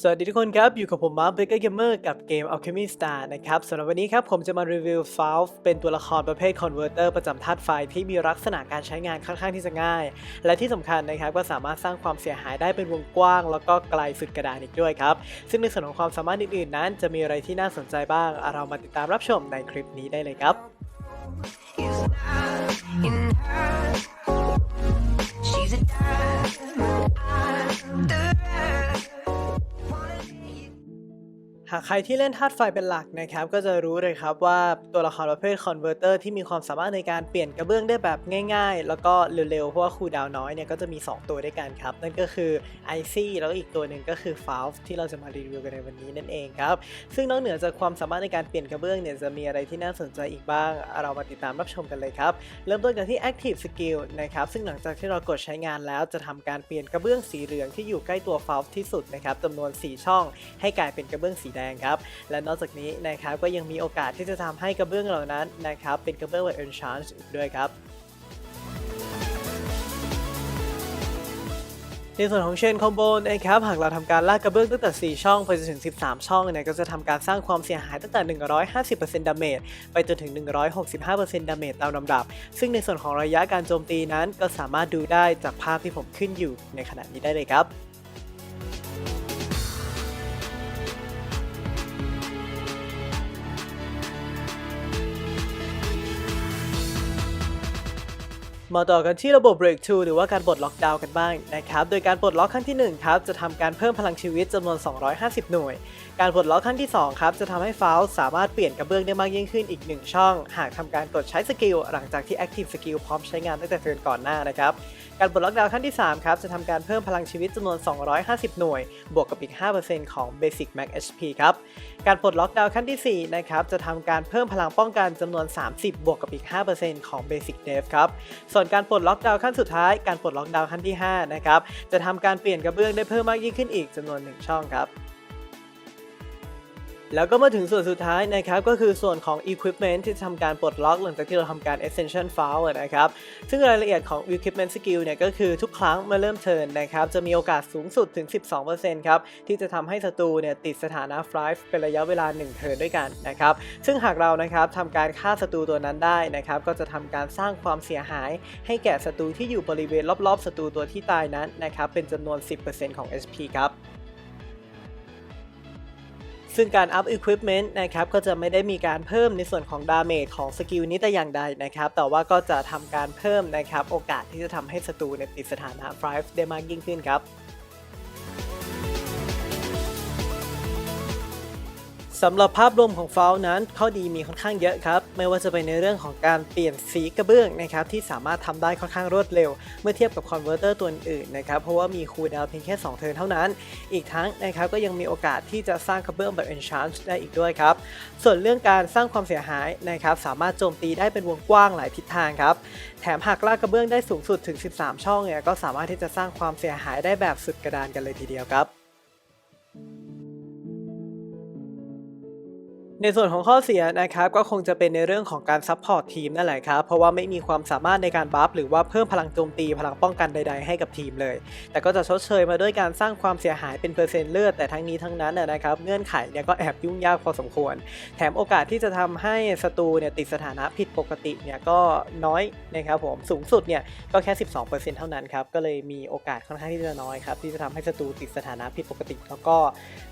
สวัสดีทุกคนครับ อยู่กับผมมาร์คเบเกอร์เกมเมอร์กับเกม Alchemy Star นะครับสำหรับวันนี้ครับผมจะมารีวิว f a l v เป็นตัวละครประเภท Converter ประจำธาตุไฟที่มีลักษณะการใช้งานค่อนข้างที่จะง่าย และที่สำคัญนะครับก็สามารถสร้างความเสียหายได้เป็นวงกว้าง แล้วก็ไกลสุดกระดานอีกด้วยครับ ซึ่งในส่วนของความสามารถอื่นๆ นั้น จะมีอะไรที่น่าสนใจบ้าง เรามาติดตามรับชมในคลิปนี้ได้เลยครับ She's a diamond หากใครที่เล่นธาตุไฟเป็นหลักนะครับก็จะรู้เลยครับว่าตัวละครประเภทคอนเวอร์เตอร์ที่มีความสามารถในการเปลี่ยนกระเบื้องได้แบบง่ายๆ แล้วก็เร็วๆ เพราะว่าคูดาวน้อยเนี่ยก็จะมี 2 ตัวด้วยกันครับ นั่นก็คือไอซี่แล้วก็อีกตัวหนึ่งก็คือฟาลที่เราจะมารีวิวกันในวันนี้นั่นเองครับ ซึ่งนอกเหนือจากความสามารถในการเปลี่ยนกระเบื้องเนี่ยจะมีอะไรที่น่าสนใจอีกบ้าง เรามาติดตามรับชมกันเลยครับเริ่มต้นกันที่ Active Skill นะครับซึ่งหลังจากที่เรากดใช้งานแล้วจะทำการเปลี่ยนกระเบื้องสีเหลืองที่อยู่ใกล้ตัว f a l ที่สุดนะครับจำนวน 4 ช่อง ให้กลายเป็นกระเบื้องสีแดงครับ และนอกจากนี้นะครับก็ยังมีโอกาสที่จะทำให้กระเบื้องเหล่านั้นนะครับเป็นกระเบื้องแบบ Enchant อีกด้วยครับในส่วนของเชนคอมโบนะครับหากเราทำการลากกระเบื้องตั้งแต่ 4 ช่องไปจนถึง 13 ช่องเนี่ยก็จะทำการสร้างความเสียหายตั้งแต่ 150%ดาเมจไปจนถึง 165%ดาเมจตามลำดับ ซึ่งในส่วนของระยะการโจมตีนั้นก็สามารถดูได้จากภาพที่ผมขึ้นอยู่ในขณะนี้ได้เลยครับ มาต่อกันที่ระบบ Break 2หรือว่าการปลดล็อกดาวน์กันบ้างนะครับ โดยการปลดล็อกขั้นที่ 1 ครับ จะทำการเพิ่มพลังชีวิตจำนวน 250 หน่วย การปลดล็อกขั้นที่ 2 ครับ จะทำให้ฟาวสามารถเปลี่ยนกระเบื้องได้มากยิ่งขึ้นอีก 1 ช่อง หากทำการกดใช้สกิลหลังจากที่ Active Skill พร้อมใช้งานตั้งแต่เทิร์นก่อนหน้านะครับการปลดล็อกดาวน์ขั้นที่ 3 ครับ จะทำการเพิ่มพลังชีวิตจำนวน 250 หน่วย บวกกับอีก 5%ของ Basic Max HP ครับ การปลดล็อกดาวน์ขั้นที่ 4 นะครับ จะทำการเพิ่มพลังป้องกันจำนวน 30 บวกกับอีก 5%ของ Basic Def ครับ ส่วนการปลดล็อกดาวน์ขั้นสุดท้ายการปลดล็อกดาวน์ขั้นที่5นะครับจะทำการเปลี่ยนกระเบื้องได้เพิ่มมากยิ่งขึ้นอีกจำนวน 1 ช่องครับ แล้วก็มาถึงส่วนสุดท้ายนะครับก็คือส่วนของ Equipment ที่ทำการปลดล็อกหลังจากที่เราทำการ Ascension f o u l นะครับซึ่งรายละเอียดของ Equipment Skill เนี่ยก็คือทุกครั้งเมื่อเริ่มเทิร์นนะครับจะมีโอกาสสูงสุดถึง 12%ครับที่จะทำให้ศัตรูเนี่ยติดสถานะ Flive เป็นระยะเวลา 1 เทิร์นด้วยกันนะครับซึ่งหากเรานะครับทำการฆ่าศัตรูตัวนั้นได้นะครับก็จะทำการสร้างความเสียหาย ให้แก่ศัตรูที่อยู่บริเวณรอบๆศัตรูตัวที่ตายนั้นนะครับเป็นจำนวน 10%ของ HP ครับ ซึ่งการอัพอุปกรณ์นะครับก็จะไม่ได้มีการเพิ่มในส่วนของดาเมจของสกิลนี้แต่อย่างใดนะครับ แต่ว่าก็จะทำการเพิ่มนะครับโอกาสที่จะทำให้ศัตรูเนี่ยติดสถานะ Thrive ได้มากยิ่งขึ้นครับ สำหรับภาพรวมของฟาวนั้นข้อดีมีค่อนข้างเยอะครับ ไม่ว่าจะเป็นในเรื่องของการเปลี่ยนสีกระเบื้องนะครับที่สามารถทำได้ค่อนข้างรวดเร็ว เมื่อเทียบกับคอนเวอร์เตอร์ตัวอื่นนะครับเพราะว่ามีคูลดาวน์เพียงแค่ 2 เทิร์นเท่านั้น อีกทั้งนะครับก็ยังมีโอกาสที่จะสร้างกระเบื้องแบบ Enchant ได้อีกด้วยครับ ส่วนเรื่องการสร้างความเสียหายนะครับสามารถโจมตีได้เป็นวงกว้างหลายทิศทางครับแถมหากลากกระเบื้องได้สูงสุดถึง 13 ช่องเนี่ยก็สามารถที่จะสร้างความเสียหายได้แบบสุดกระดานกันเลยทีเดียวครับ ในส่วนของข้อเสียนะครับก็คงจะเป็นในเรื่องของการซัพพอร์ตทีมนั่นแหละครับ เพราะว่าไม่มีความสามารถในการบัฟหรือว่าเพิ่มพลังโจมตีพลังป้องกันใด ๆ ให้กับทีมเลย แต่ก็จะชดเชยมาด้วยการสร้างความเสียหายเป็นเปอร์เซ็นต์เลือด แต่ทั้งนี้ทั้งนั้นนะครับเงื่อนไขเนี่ยก็แอบยุ่งยากพอสมควร แถมโอกาสที่จะทำให้ศัตรูเนี่ยติดสถานะผิดปกติเนี่ยก็น้อยนะครับผมสูงสุดเนี่ยก็แค่ 12%เท่านั้นครับก็เลยมีโอกาสค่อนข้างที่จะน้อยครับที่จะทำให้ศัตรูติดสถานะผิดปกติ แล้วก็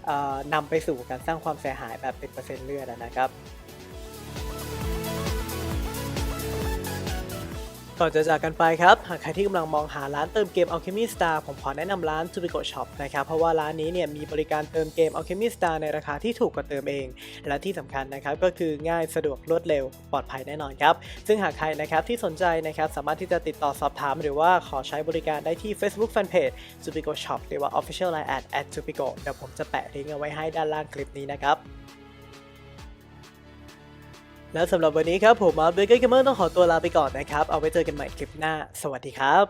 เอ่อนำไปสู่การสร้างความเสียหายแบบเป็นเปอร์เซ็นต์เลือดอนะครับก่อนจะจากกันไปครับ หากใครที่กำลังมองหาร้านเติมเกม Alchemy Star ผมขอแนะนำร้าน t u b i c o Shop นะครับ เพราะว่าร้านนี้เนี่ยมีบริการเติมเกม Alchemy Star ในราคาที่ถูกกว่าเติมเอง และที่สำคัญนะครับก็คือง่ายสะดวกรวดเร็วปลอดภัยแน่นอนครับ ซึ่งหากใครนะครับที่สนใจนะครับสามารถที่จะติดต่อสอบถาม หรือว่าขอใช้บริการได้ที่ Facebook Fanpage t u b i c o Shop หรือว่า Official Line at at t u b i c o เดี๋ยวผมจะแปะลิงก์เอาไว้ให้ด้านล่างคลิปนี้นะครับ และสำหรับวันนี้ครับผมมาร์เบเกอร์เกมเมอร์ต้องขอตัวลาไปก่อนนะครับ เอาไว้เจอกันใหม่คลิปหน้า สวัสดีครับ